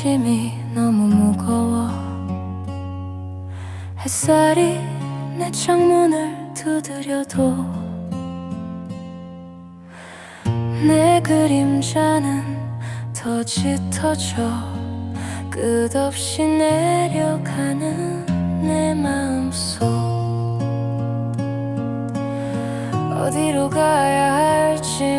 아침이 너무 무거워. 햇살이 내 창문을 두드려도 내 그림자는 더 짙어져 끝없이 내려가는 내 마음속. 어디로 가야 할지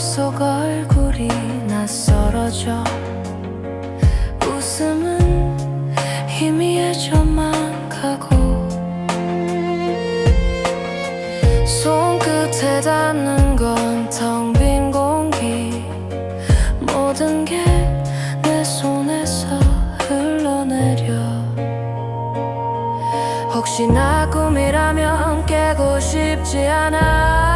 속 얼굴이 낯설어져. 웃음은 희미해져만 가고. 손끝에 닿는 건 텅 빈 공기. 모든 게 내 손에서 흘러내려. 혹시 나 꿈이라면 깨고 싶지 않아